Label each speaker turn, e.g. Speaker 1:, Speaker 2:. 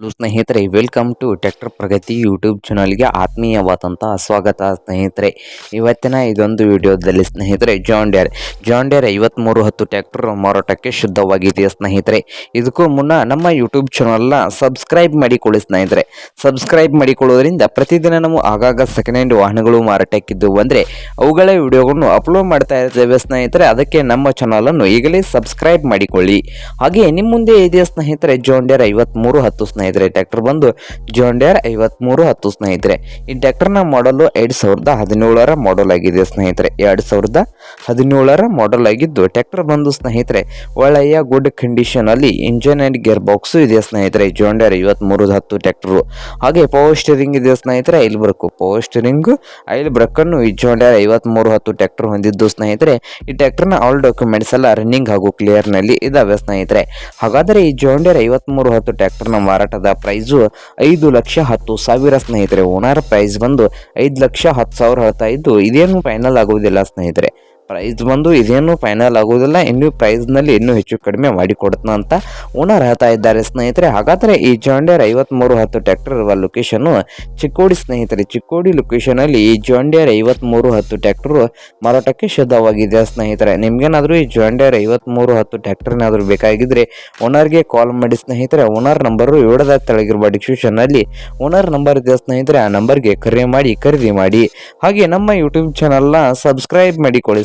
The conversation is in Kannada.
Speaker 1: ಹಲೋ ಸ್ನೇಹಿತರೆ welcome to tractor Pragati YouTube ಚಾನಲ್ಗೆ ಆತ್ಮೀಯವಾದಂಥ ಸ್ವಾಗತ ಸ್ನೇಹಿತರೆ. ಇವತ್ತಿನ ಇದೊಂದು ವಿಡಿಯೋದಲ್ಲಿ ಸ್ನೇಹಿತರೆ ಜಾನ್ ಡೇರ್ ಜಾನ್ ಡೇರ್ ಐವತ್ತ್ಮೂರು ಹತ್ತು ಟ್ಯಾಕ್ಟರ್ ಮಾರಾಟಕ್ಕೆ ಶುದ್ಧವಾಗಿದೆ ಸ್ನೇಹಿತರೆ? ಇದಕ್ಕೂ ಮುನ್ನ ನಮ್ಮ ಯೂಟ್ಯೂಬ್ ಚಾನಲ್ನ ಸಬ್ಸ್ಕ್ರೈಬ್ ಮಾಡಿಕೊಳ್ಳಿ ಸ್ನೇಹಿತರೆ. ಸಬ್ಸ್ಕ್ರೈಬ್ ಮಾಡಿಕೊಳ್ಳೋದ್ರಿಂದ ಪ್ರತಿದಿನ ನಾವು ಆಗಾಗ ಸೆಕೆಂಡ್ ಹ್ಯಾಂಡ್ ವಾಹನಗಳು ಮಾರಾಟಕ್ಕಿದ್ದು ಅಂದರೆ ಅವುಗಳ ವಿಡಿಯೋಗಳನ್ನು ಅಪ್ಲೋಡ್ ಮಾಡ್ತಾ ಇರ್ತೇವೆ ಸ್ನೇಹಿತರೆ. ಅದಕ್ಕೆ ನಮ್ಮ ಚಾನಲನ್ನು ಈಗಲೇ ಸಬ್ಸ್ಕ್ರೈಬ್ ಮಾಡಿಕೊಳ್ಳಿ. ಹಾಗೆ ನಿಮ್ಮ ಮುಂದೆ ಇದೆಯಾ ಸ್ನೇಹಿತರೆ ಜಾನ್ ಡೇರ್ ಐವತ್ತ್ಮೂರು ಹತ್ತು ಸ್ನೇಹಿತರೆ? ಟ್ರ್ಯಾಕ್ಟರ್ ಬಂದು ಜಾನ್ ಐವತ್ಮೂರು ಹತ್ತು ಸ್ನೇಹಿತರೆ. ಈ ಟ್ರ್ಯಾಕ್ಟರ್ನ ಮಾಡಲು ಎರಡು ಸಾವಿರದ ಹದಿನೇಳರ ಮಾಡಲ್ ಆಗಿದೆ ಸ್ನೇಹಿತರೆ. ಎರಡು ಸಾವಿರದ ಹದಿನೇಳರ ಮಾಡಲ್ ಆಗಿದ್ದು ಟ್ಯಾಕ್ಟರ್ ಬಂದು ಸ್ನೇಹಿತರೆ, ಒಳ್ಳೆಯ ಗುಡ್ ಕಂಡೀಷನ್ ಅಲ್ಲಿ ಇಂಜಿನ್ ಅಂಡ್ ಗೇರ್ ಬಾಕ್ಸ್ ಇದೆ ಸ್ನೇಹಿತರೆ. ಜಾನ್ ಐವತ್ಮೂರು ಹತ್ತು ಟ್ಯಾಕ್ಟರ್ ಹಾಗೆ ಪವರ್ ಸ್ಟೇರಿಂಗ್ ಇದೆ ಸ್ನೇಹಿತರೆ. Oil brake power steering oil ಬ್ರಕ್ಕನ್ನು ಈ ಜಾನ್ ಡೇರ್ ಐವತ್ತ್ಮೂರು ಹತ್ತು ಟ್ಯಾಕ್ಟರ್ ಹೊಂದಿದ್ದು ಸ್ನೇಹಿತರೆ. ಈ ಟ್ರ್ಯಾಕ್ಟರ್ನ ಆಲ್ ಡಾಕ್ಯುಮೆಂಟ್ಸ್ ಎಲ್ಲ ರನ್ನಿಂಗ್ ಹಾಗೂ ಕ್ಲಿಯರ್ನಲ್ಲಿ ಇದಾವೆ ಸ್ನೇಹಿತರೆ. ಹಾಗಾದರೆ ಈ ಜೋಂಡಿಯರ್ ಡೇರ್ ಐವತ್ತ್ಮೂರು ಹತ್ತು ಟ್ರ್ಯಾಕ್ಟರ್ನ ಮಾರಾಟದ ಪ್ರೈಸು ಐದು ಲಕ್ಷ ಹತ್ತು ಸಾವಿರ ಸ್ನೇಹಿತರೆ. ಓನರ್ ಪ್ರೈಸ್ ಬಂದು ಐದು ಲಕ್ಷ ಹತ್ತು ಸಾವಿರ ಹೇಳ್ತಾ ಇದ್ದು, ಇದೇನು ಫೈನಲ್ ಆಗುವುದಿಲ್ಲ ಸ್ನೇಹಿತರೆ. ಪ್ರೈಸ್ ಬಂದು ಇದೇನು ಫೈನಲ್ ಆಗೋದಿಲ್ಲ. ಇನ್ನು ಪ್ರೈಸ್ನಲ್ಲಿ ಇನ್ನೂ ಹೆಚ್ಚು ಕಡಿಮೆ ಮಾಡಿಕೊಡ್ತಾನ ಅಂತ ಓನರ್ ಹೇಳ್ತಾ ಇದ್ದಾರೆ. ಸ್ನೇಹಿತರೆ, ಹಾಗಾದರೆ ಈ ಜಾಂಡಿಯರ್ ಐವತ್ತ್ಮೂರು ಹತ್ತು ಟ್ಯಾಕ್ಟರ್ ಇರುವ ಲೊಕೇಶನ್ನು ಚಿಕ್ಕೋಡಿ ಸ್ನೇಹಿತರೆ, ಚಿಕ್ಕೋಡಿ ಲೊಕೇಶನಲ್ಲಿ ಈ ಜಾಂಡಿಯರ್ ಐವತ್ತ್ಮೂರು ಹತ್ತು ಟ್ಯಾಕ್ಟರು ಮಾರಾಟಕ್ಕೆ ಶುದ್ಧವಾಗಿದೆ ಸ್ನೇಹಿತರೆ. ನಿಮಗೇನಾದರೂ ಈ ಜಾಂಡಿಯರ್ ಐವತ್ತ್ಮೂರು ಹತ್ತು ಟ್ಯಾಕ್ಟರ್ನಾದರೂ ಬೇಕಾಗಿದ್ದರೆ ಓನರ್ಗೆ ಕಾಲ್ ಮಾಡಿ ಸ್ನೇಹಿತರೆ. ಓನರ್ ನಂಬರು ಏಳದ ತೆಳಗಿರುವ ಡಿಸ್ಕ್ರಿಪ್ಷನ್ನಲ್ಲಿ ಓನರ್ ನಂಬರ್ ಇದೆ ಸ್ನೇಹಿತರೆ. ಆ ನಂಬರ್ಗೆ ಕರೆ ಮಾಡಿ, ಖರೀದಿ ಮಾಡಿ. ಹಾಗೆ ನಮ್ಮ ಯೂಟ್ಯೂಬ್ ಚಾನಲ್ನ ಸಬ್ಸ್ಕ್ರೈಬ್ ಮಾಡಿಕೊಳ್ಳಿ